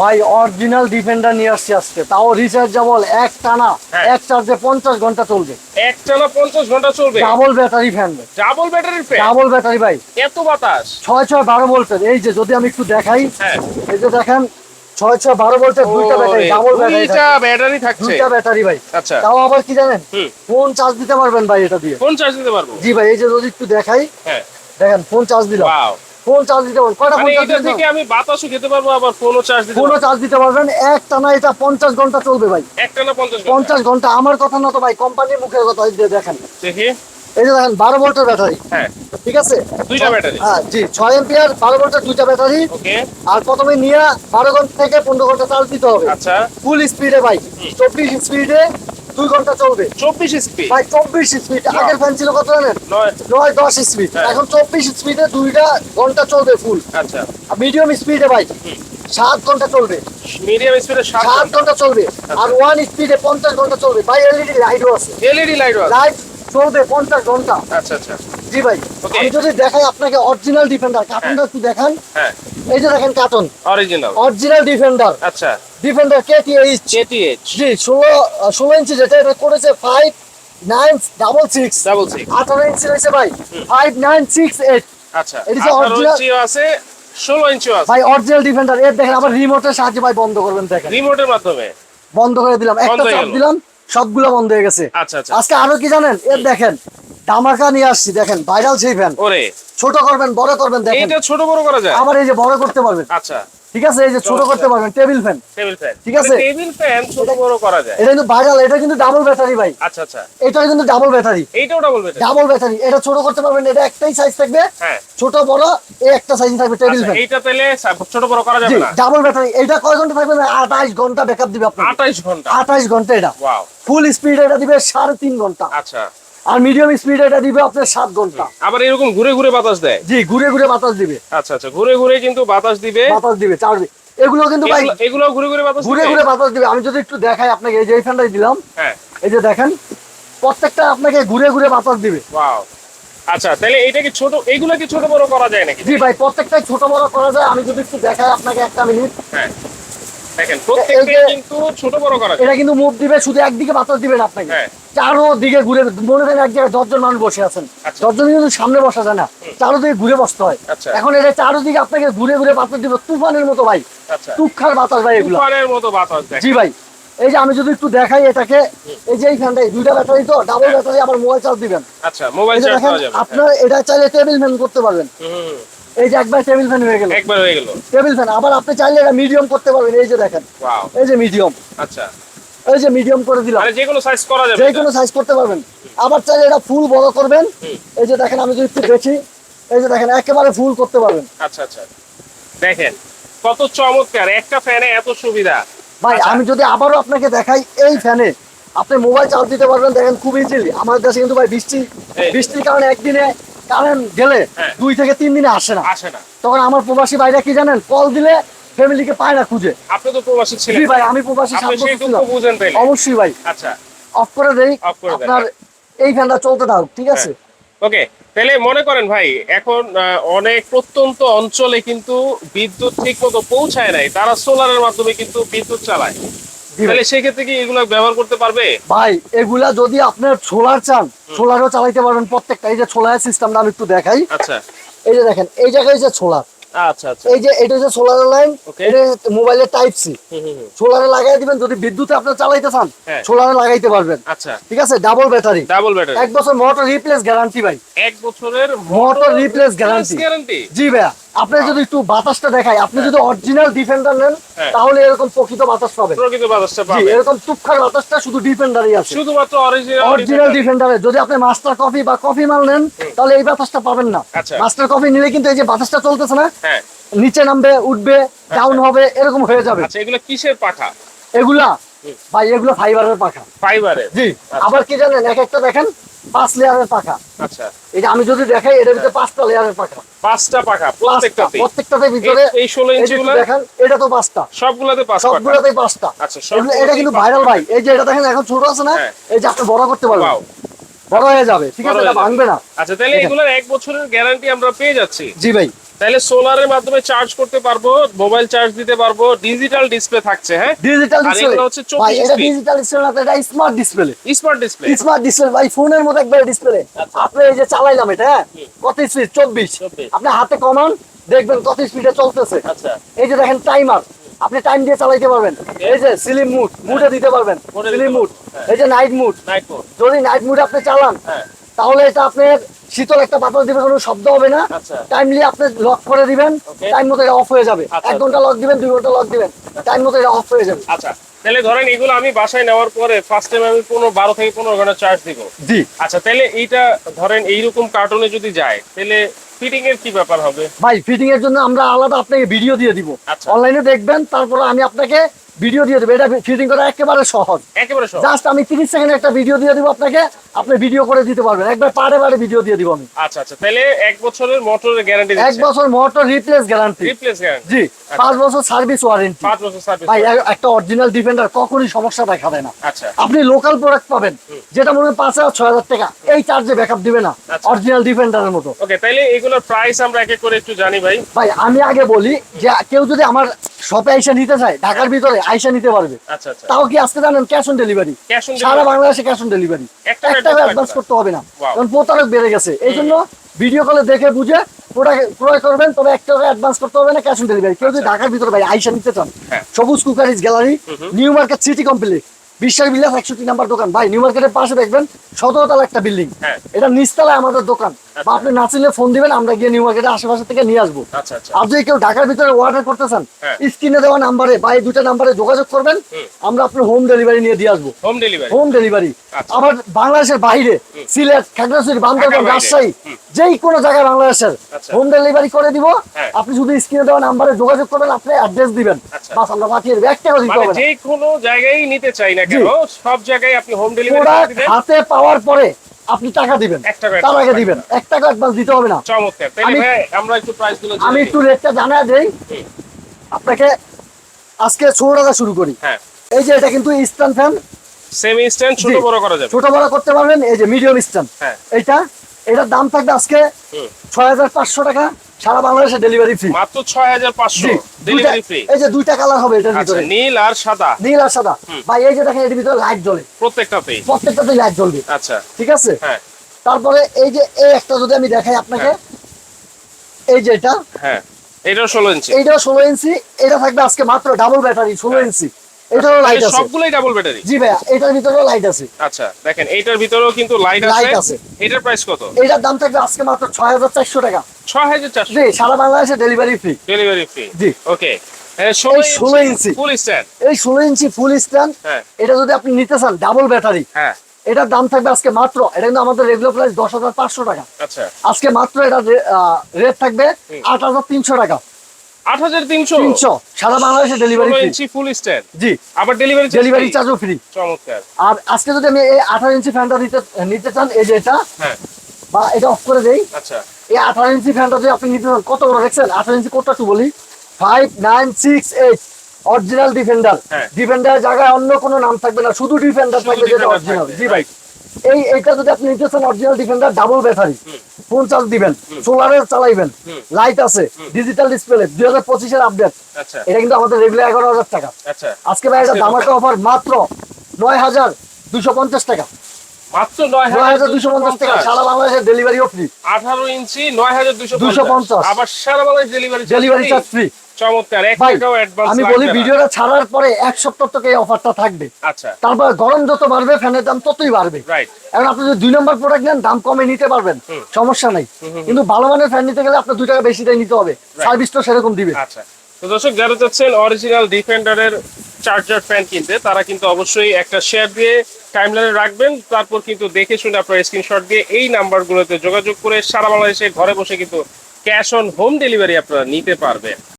ভাই original defender নিয়ে আসছি আজকে। তাও রিচার্জেবল এক টানা হ্যাঁ। এক চার্জে পঞ্চাশ ঘণ্টা চলবে। এক টানা পঞ্চাশ ঘণ্টা চলবে? ডাবল ব্যাটারি ফ্যান ডাবল ব্যাটারির ফ্যান ডাবল ব্যাটারি ভাই। এত বাতাস? ছয় ছয় বারো ভোল্টের এই যে যদি আমি একটু দেখাই হ্যাঁ। এই যে দেখেন ছয় ছয় বারো ভোল্টের দুইটা ব্যাটারি ওরে, ডাবল ব্যাটারি দুইটা ব্যাটারি থাকছে। দুইটা ব্যাটারি ভাই। আচ্ছা। তাও আবার কি জানেন? ফোন চার্জ দিতে পারবেন ভাই এটা দিয়ে। কোন চার্জ দিতে পারব। জি ভাই এই যে যদি একটু দেখাই দেখেন ফোন চার্জ দিলাম। ফোন চার্জ দিতে পারবেন। কয়টা ফোন মানে চার্জ দিতে আমি বাতাসও খেতে পারব আবার ফোনও চার্জ দিতে ফোনও চার্জ দিতে পারবেন। এক টানা এটা পঞ্চাশ ঘণ্টা চলবে ভাই। এক টানা ঘণ্টা? আমার কথা না তো ভাই কোম্পানির মুখের কথা দেখেন। দেখি। এই যে দেখেন বারো ভোল্টের ব্যাটারি হ্যাঁ। ঠিক আছে? দুইটা ব্যাটারি হ্যাঁ জি ছয় এম্পিয়ার বারো ভোল্টের দুইটা ব্যাটারি আর প্রথমে নিয়ে বারো ঘণ্টা থেকে পনেরো ঘণ্টা চার্জ দিতে হবে। আচ্ছা। ফুল স্পিডে ভাই। চব্বিশ স্পিডে দুই ঘণ্টা চলবে। চব্বিশ স্পিড ভাই চব্বিশ স্পিড আগের ফ্যান ছিল কত জানেন? নয়। দশ স্পিড হ্যাঁ। এখন চব্বিশ স্পিডে দুইটা ঘণ্টা চলবে ফুল আচ্ছা। মিডিয়াম স্পিডে ভাই সাত ঘণ্টা চলবে। মিডিয়াম স্পিডে সাত ঘণ্টা চলবে। আর ওয়ান স্পিডে পঞ্চাশ ঘণ্টা চলবে। ভাই এলইডি লাইটও আছে। এলইডি লাইট আছে। লাইট চলবে পঞ্চাশ ঘণ্টা। আচ্ছা আচ্ছা। জি ভাই আমি যদি দেখাই আপনাকে অরিজিনাল ডিফেন্ডার কার্টুনটা একটু দেখান। হ্যাঁ। এই যে দেখেন কার্টুন অরিজিনাল অরিজিনাল ডিফেন্ডার আচ্ছা। ডিফেন্ডার কেটিএইচ জি ষোলো ষোলো ইঞ্চি যেটা এটা করেছে five nine double six double six আঠারো ইঞ্চি রয়েছে ভাই। ফাইভ নাইন সিক্স এইট আচ্ছা এটা যে ইঞ্চিও আছে ষোলো ইঞ্চিও আছে। ভাই অরিজিনাল ডিফেন্ডার এর দেখেন আবার রিমোটের সাহায্যে ভাই বন্ধ করবেন দেখেন। রিমোটের মাধ্যমে? বন্ধ করে দিলাম। একটা চাপ দিলাম সবগুলো বন্ধ হয়ে গেছে। আচ্ছা আচ্ছা। আজকে আরও কি জানেন? এর দেখেন ধামাকা নিয়ে আসছি দেখেন ভাইরাল সেই ফ্যান ওরে। ছোট করবেন বড় করবেন দেখেন। এইটা ছোট বড় করা যায়? আবার এই যে বড় করতে পারবেন। আচ্ছা। ঠিক আছে এই যে ছোট করতে পারবেন টেবিল ফ্যান টেবিল ফ্যান ঠিক আছে। টেবিল ফ্যান ছোট বড় করা যায়। এটা কিন্তু ভাইরাল এটা কিন্তু ডাবল ব্যাটারি ভাই। আচ্ছা আচ্ছা। এটা কিন্তু ডাবল ব্যাটারি এইটাও ডাবল ব্যাটারি ডাবল ব্যাটারি এটা ছোট করতে পারবেন এটা একটাই সাইজ থাকবে। হ্যাঁ। ছোট বড় এই একটা সাইজ থাকবে টেবিল ফ্যান এইটা তাহলে ছোট বড় করা যাবে না? ডাবল ব্যাটারি এটা কয় ঘণ্টা থাকবে আঠাশ ঘণ্টা ব্যাকআপ দিবে আপনাকে। আঠাইশ ঘণ্টা। আঠাশ ঘণ্টা এটা। ওয়াও ফুল স্পিড এটা দিবে সাড়ে তিন ঘণ্টা। আচ্ছা। আর মিডিয়াম স্পিড এটা দিবে আপনার সাত ঘণ্টা। আবার এরকম ঘুরে ঘুরে বাতাস দেয়? জি ঘুরে ঘুরে বাতাস দিবে। আচ্ছা আচ্ছা ঘুরে ঘুরে কিন্তু বাতাস দিবে। বাতাস দিবে চার্জ এগুলো কিন্তু ভাই এগুলো- এগুলো ঘুরে ঘুরে বাতাস ঘুরে ঘুরে বাতাস দিবে। আমি যদি একটু দেখাই আপনাকে এই যে এই ফ্যানটাই দিলাম। হ্যাঁ। এই যে দেখেন প্রত্যেকটা আপনাকে ঘুরে ঘুরে বাতাস দিবে। ওয়াও আচ্ছা তাহলে এটা কি ছোট এইগুলো কি ছোট বড় করা যায় নাকি? জি ভাই প্রত্যেকটাই ছোট বড় করা যায়। আমি যদি একটু দেখাই আপনাকে একটা মিনিট। হ্যাঁ। দেখেন প্রত্যেকটা কিন্তু ছোট বড় করা এটা কিন্তু মুভ দিবে শুধু একদিকে বাতাস দিবে না আপনাকে। হ্যাঁ। ঘুরে মনে করেন এক জায়গায় দশজন মানুষ বসে আছেন। আচ্ছা। দশজন কিন্তু সামনে বসা যায় না। চারোদিকে ঘুরে বসতে হয়। আচ্ছা। এখন এটা চারোদিকে আপনাকে ঘুরে ঘুরে বাতাস দিবে তুফানের মতো ভাই। আচ্ছা। তুক্ষার বাতাস ভাই এগুলো। তুফানের মতো বাতাস জি ভাই। এই যে আমি যদি একটু দেখাই এটাকে এই যে এই ফ্যানটাই দুইটা ব্যাটারি তো ডাবল ব্যাটারি আবার মোবাইল চার্জ দিবেন। আচ্ছা মোবাইল চার্জ। আপনার এটা চাইলে টেবিল ফ্যান করতে পারবেন। এই যে একবার টেবিল ফ্যান হয়ে গেল। একবার হয়ে গেল। টেবিল ফ্যান আবার আপনি চাইলে এটা মিডিয়াম করতে পারবেন এই যে দেখেন। এই যে মিডিয়াম আচ্ছা। এই যে মিডিয়াম করে দিলাম। মানে যে কোনো সাইজ করা যাবে। যে কোনো সাইজ করতে পারবেন। আবার চাইলে এটা ফুল বড় করবেন। এই যে দেখেন আমি যদি একটু দেখি এই যে দেখেন একেবারে ফুল করতে পারবেন। আচ্ছা আচ্ছা। দেখেন কত চমৎকার। একটা ফ্যানে এত সুবিধা। ভাই আচ্ছা। আমি যদি আবারও আপনাকে দেখাই এই ফ্যানে আপনি মোবাইল চার্জ দিতে পারবেন দেখেন খুব ইজিলি আমাদের কাছে কিন্তু ভাই বৃষ্টি বৃষ্টির কারণে একদিনে কারেন্ট গেলে হ্যাঁ। দুই থেকে তিন দিনে আসে না। আসে না। তখন আমার প্রবাসী ভাইরা কি জানেন? কল দিলে ফ্যামিলিকে পায় না খুঁজে। আপনি তো প্রবাসী ছিলেন। জি ভাই আমি প্রবাসী। বুঝেন অবশ্যই ভাই। আচ্ছা। অফ করে দেই। আপনার এই ফ্যানটা চলতে থাকুক ঠিক আছে? ওকে তাহলে মনে করেন ভাই এখন অনেক প্রত্যন্ত অঞ্চলে কিন্তু বিদ্যুৎ ঠিক মতো পৌঁছায় নাই। তারা সোলারের মাধ্যমে কিন্তু বিদ্যুৎ চালায়। তাহলে সেক্ষেত্রে কি এগুলো ব্যবহার করতে পারবে? ভাই এগুলা যদি আপনার সোলার চান সোলারও চালাইতে পারবেন প্রত্যেকটা। এই যে সোলার সিস্টেমটা আমি একটু দেখাই। আচ্ছা। এই যে দেখেন এই জায়গায় যে সোলার আচ্ছা আচ্ছা। এই যে এটা যে সোলার লাইন এটা মোবাইলের টাইপ সি। সোলারে লাগাই দিবেন যদি বিদ্যুতে চালাইতে চান হ্যাঁ। সোলারে লাগাইতে পারবেন। আচ্ছা। ঠিক আছে? ডাবল ব্যাটারি ডাবল ব্যাটারি এক বছর মোটর রিপ্লেস গ্যারান্টি ভাই। এক বছরের মোটর রিপ্লেস গ্যারান্টি গ্যারান্টি জি ভাইয়া। আপনি যদি একটু বাতাসটা দেখাই আপনি যদি অরিজিনাল ডিফেন্ডার নেন হ্যাঁ। তাহলে এরকম প্রকৃত বাতাস পাবেন। প্রকৃত বাতাসটা জি এরকম তুক্ষার বাতাসটা শুধু ডিফেন্ডারই আছে। শুধুমাত্র অরিজিনাল অরিজিনাল ডিফেন্ডারে যদি আপনি মাস্টার কফি বা কফি মাল নেন তাহলে এই বাতাসটা পাবেন না। আচ্ছা। মাস্টার কফি নিলে কিন্তু এই যে বাতাসটা চলতেছে না হ্যাঁ। নিচে নামবে উঠবে ডাউন হবে এরকম হয়ে যাবে। আচ্ছা এগুলো কিসের পাখা? এগুলা। ভাই এগুলো ফাইবারের পাখা। ফাইবারের জি। আবার কি জানেন? এক একটা দেখেন পাঁচ লেয়ারের পাখা। আচ্ছা। এই যে আমি যদি দেখাই এটার ভিতরে পাঁচটা লেয়ারের পাখা। পাঁচটা পাখা প্রত্যেকটাতে প্রত্যেকটাতে ভিতরে এই ষোলো এই যে ইঞ্চি গুলো দেখেন এটা তো পাঁচটা। সবগুলোতে পাঁচটা পাখা। পাঁচটা। আচ্ছা, এটা কিন্তু ভাইরাল ভাই। এই যে এটা দেখেন এখন ছোট আছে না? হ্যাঁ। এই যে আপনি বড় করতে পারবেন. বড় হয়ে যাবে ঠিক আছে? এটা ভাঙবে না। আচ্ছা তাহলে। এগুলোর এক বছরের গ্যারান্টি আমরা পেয়ে যাচ্ছি। জি ভাই। তাহলে সোলারের মাধ্যমে চার্জ করতে পারব মোবাইল চার্জ দিতে পারব ডিজিটাল ডিসপ্লে থাকছে হ্যাঁ? ডিজিটাল ডিসপ্লে হচ্ছে ভাই এটা ডিজিটাল ডিসপ্লে না এটা smart display smart display smart display ভাই ফোনের মতো একবার ডিসপ্লে আচ্ছা। আপনি এই যে চালাইলাম এটা হ্যাঁ? কত স্পিড চব্বিশ। 24 আপনি হাতে কমান দেখবেন কত স্পিডে চলতেছে। আচ্ছা। এই যে দেখেন টাইমার আপনি টাইম দিয়ে চালাইতে পারবেন। এই যে সিলিম মুড মুডে দিতে পারবেন। সিলিম মুড হ্যাঁ। এই যে নাইট মুড নাইট মোড যদি নাইট মুড আপনি চালান হ্যাঁ। তাহলে এটা আপনার শীতল একটা বাতাস দিবে কোনো শব্দ হবে না। আচ্ছা। টাইমলি আপনি লক করে দিবেন টাইম মতো এটা অফ হয়ে যাবে। আচ্ছা, এক ঘণ্টা লক দিবেন দুই ঘণ্টা লক দিবেন টাইম মতো এটা অফ হয়ে যাবে। আচ্ছা। তাহলে ধরেন এগুলো আমি বাসায় নেওয়ার পরে ফার্স্ট টাইম আমি পনেরো বারো থেকে পনেরো ঘণ্টা চার্জ দিব। জি। আচ্ছা তাহলে এইটা ধরেন এইরকম কার্টুনে যদি যায় তাহলে ফিটিং এর কি ব্যাপার হবে? ভাই ফিটিং এর জন্য আমরা আলাদা আপনাকে ভিডিও দিয়ে দিব। আচ্ছা। অনলাইনে দেখবেন তারপরে আমি আপনাকে ভিডিও দিয়ে দেবো। এটা ফিটিং করা একেবারে সহজ। একেবারে সব জাস্ট আমি তিরিশ সেকেন্ড একটা ভিডিও দিয়ে দিব আপনাকে। আপনি ভিডিও করে দিতে পারবেন। একবার পারে পারে ভিডিও দিয়ে দিব আমি। আচ্ছা আচ্ছা। তাহলে এক বছরের মোটরের গ্যারান্টি এক বছর motor replace guarantee replace guarantee জি পাঁচ বছর সার্ভিস ওয়ারেন্টি পাঁচ বছর সার্ভিস ভাই একটা অরিজিনাল ডিফেন্ডার কখনই সমস্যা দেখা দেয় না। আচ্ছা। আপনি লোকাল প্রোডাক্ট পাবেন। যেটা মনে হয় পাঁচ হাজার ছয় হাজার টাকা। এই চার্জে ব্যাকআপ দিবে না। আচ্ছা। অরিজিনাল ডিফেন্ডারের মতো। ওকে তাহলে এগুলোর প্রাইস আমরা এক এক করে একটু জানি ভাই। ভাই আমি আগে বলি যে কেউ যদি আমার শপে আইসা নিতে চায় ঢাকার ভিতরে আইসা নিতে পারবে। আচ্ছা আচ্ছা। তাও কি আজকে জানেন ক্যাশ অন ডেলিভারি সারা বাংলাদেশে ক্যাশ অন ডেলিভারি একটা অ্যাডভান্স করতে হবে না। কারণ প্রতারক বেড়ে গেছে। এই জন্য ভিডিও কলে দেখে বুঝে প্রোডাক্ট ক্রয় করবেন তবে একটা অ্যাডভান্স করতে হবে না ক্যাশ অন ডেলিভারি কেউ যদি ঢাকার ভিতরে ভাই আইসা নিতে চান হ্যাঁ। সবুজ Cookeries Gallery New Market City Complex বিশ্বাস বিলাস একষট্টি নাম্বার দোকান। ভাই নিউ মার্কেটের পাশে দেখবেন সতেরো তলা একটা বিল্ডিং হ্যাঁ। এটা নিচতলায় আমাদের দোকান। বা আপনি না চিনলে ফোন দিবেন আমরা গিয়ে নিউ মার্কেটের আশেপাশে থেকে নিয়ে আসব। আচ্ছা আচ্ছা। আর যদি কেউ ঢাকার ভিতরে অর্ডার করতে চান হ্যাঁ। স্ক্রিনে দেওয়া নাম্বারে বা এই দুটো নাম্বারে যোগাযোগ করবেন আমরা আপনার হোম ডেলিভারি নিয়ে দিয়ে আসব। হোম ডেলিভারি হোম ডেলিভারি আচ্ছা। আবার বাংলাদেশের বাইরে সিলেট খাগড়াছড়ি বান্দরবান রাজশাহী যেই কোনো জায়গায় বাংলাদেশের আচ্ছা। হোম ডেলিভারি করে দিব হ্যাঁ। আপনি শুধু স্ক্রিনে দেওয়া নাম্বারে যোগাযোগ করবেন আপনি অ্যাড্রেস দিবেন। আচ্ছা। বাস আমরা পাঠিয়ে দেবো। এক টাকা দিতে মানে হবে যে কোনো জায়গায় নিতে চাই না কেন সব জায়গায় আপনি হোম ডেলিভারি হাতে পাওয়ার পরে আপনি টাকা দিবেন। টাকা তার আগে দিবেন। এক টাকা অ্যাডভান্স দিতে হবে না। আমি- একটু রেটটা জানা দেই। আপনাকে আজকে ষোলো টাকা শুরু করি। হ্যাঁ। এই যে এটা কিন্তু ইস্টার্ন ফ্যান সেমি ইস্টার্ন ছোট। বড় করা যাবে। ছোট বড় করতে পারবেন এই যে মিডিয়াম ইস্টার্ন হ্যাঁ। এইটা এটার দাম থাকবে আজকে ছয় হাজার পাঁচশো টাকা সারা বাংলাদেশে ডেলিভারি ফ্রি মাত্র ছয় হাজার ডেলিভারি ফ্রি এই যে দুইটা কালার হবে এটার আচ্ছা ভিতরে। নীল আর সাদা। নীল আর সাদা। ভাই এই যে দেখেন এটার ভিতরে লাইট জ্বলে। প্রত্যেকটাতেই। প্রত্যেকটাতে লাইট জ্বলবে। আচ্ছা। ঠিক আছে? হ্যাঁ। তারপরে এই যে এই একটা যদি আমি দেখাই আপনাকে এই যে এটা। হ্যাঁ। এটাও ষোলো ইঞ্চি। এইটাও ষোলো ইঞ্চি। এটা থাকবে আজকে মাত্র ডাবল ব্যাটারি ষোলো হ্যাঁ। ইঞ্চি। এটারও লাইট আছে। সবগুলোই ডাবল ব্যাটারি জি ভাইয়া এটার ভিতরেও লাইট আছে। আচ্ছা দেখেন এইটার ভিতরেও কিন্তু লাইট Light আছে। আছে। এটার প্রাইস কত? এটার দাম থাকবে আজকে মাত্র ছয় হাজার চারশো টাকা। ছয় হাজার চারশো। জি সারা বাংলাদেশে ডেলিভারি ফ্রি ডেলিভারি ফ্রি জি। ওকে এই 16 ইঞ্চি। ফুল স্ট্যান্ড এই ষোলো ইঞ্চি ফুল স্ট্যান্ড এটা যদি আপনি নিতে চান ডাবল ব্যাটারি হ্যাঁ। এটার দাম থাকবে আজকে মাত্র এটা কিন্তু আমাদের রেগুলার প্রাইস দশ হাজার পাঁচশো টাকা। আচ্ছা। আজকে মাত্র এটা রেট থাকবে আট হাজার তিনশো টাকা। আট হাজার তিনশো। তিনশো। সারা বাংলাদেশে ডেলিভারি ফ্রি ফুল স্ট্যান্ড জি। আবার ডেলিভারি ডেলিভারি চার্জও ফ্রি চমৎকার। আর আজকে যদি আমি এই আঠারো ইঞ্চি ফ্যানটা নিতে নিতে চান এই যে এটা হ্যাঁ। বা এটা অফ করে দেই। আচ্ছা। এই আঠারো ইঞ্চি ফ্যানটা যদি আপনি নিতে চান কত বড় দেখছেন আঠারো ইঞ্চি কোডটা একটু বলি। Five nine six eight original defender. Defender জায়গায় অন্য কোনো নাম থাকবে না শুধু ডিফেন্ডার থাকবে যেটা অরিজিনাল জি ভাই। এই এইটা যদি আপনি নিতে চান original defender double battery phone charge দিবেন সোলারের চালাইবেন লাইট আছে ডিজিটাল ডিসপ্লে দুই হাজার পঁচিশের আপডেট আচ্ছা। এটা কিন্তু আমাদের রেগুলার এগারো হাজার টাকা। আচ্ছা। আজকে ভাই এটা দামাকা অফার মাত্র নয় হাজার দুশো পঞ্চাশ টাকা। মাত্র নয় নয় হাজার দুশো পঞ্চাশ। টাকা সারা বাংলাদেশের ডেলিভারিও ফ্রি আঠারো ইঞ্চি নয় হাজার দুশো 250 আবার সারা Bangladesh delivery delivery charge free চমৎকার আমি বলি ভিডিওটা ছাড়ার পরে এক সপ্তাহ থেকে এই অফারটা থাকবে। আচ্ছা। তারপর গরম যত বাড়বে ফ্যানের দাম ততই বাড়বে। এখন আপনি যদি দুই নম্বর প্রোডাক্ট নেন দাম কমে নিতে পারবেন। সমস্যা নাই। কিন্তু ভালো মানের ফ্যান নিতে গেলে আপনার দুই টাকা বেশি নিতে হবে। সার্ভিস তো সেরকম দিবে। আচ্ছা। তো দর্শক যারা চাচ্ছেন অরিজিনাল ডিফেন্ডারের চার্জার ফ্যান কিনতে তারা কিন্তু অবশ্যই একটা শেয়ার দিয়ে টাইমলাইনে রাখবেন। তারপর কিন্তু দেখে শুনে আপনার স্ক্রিনশট দিয়ে এই নাম্বারগুলোতে যোগাযোগ করে সারা বাংলাদেশে ঘরে বসে কিন্তু ক্যাশ অন হোম ডেলিভারি আপনারা নিতে পারবেন।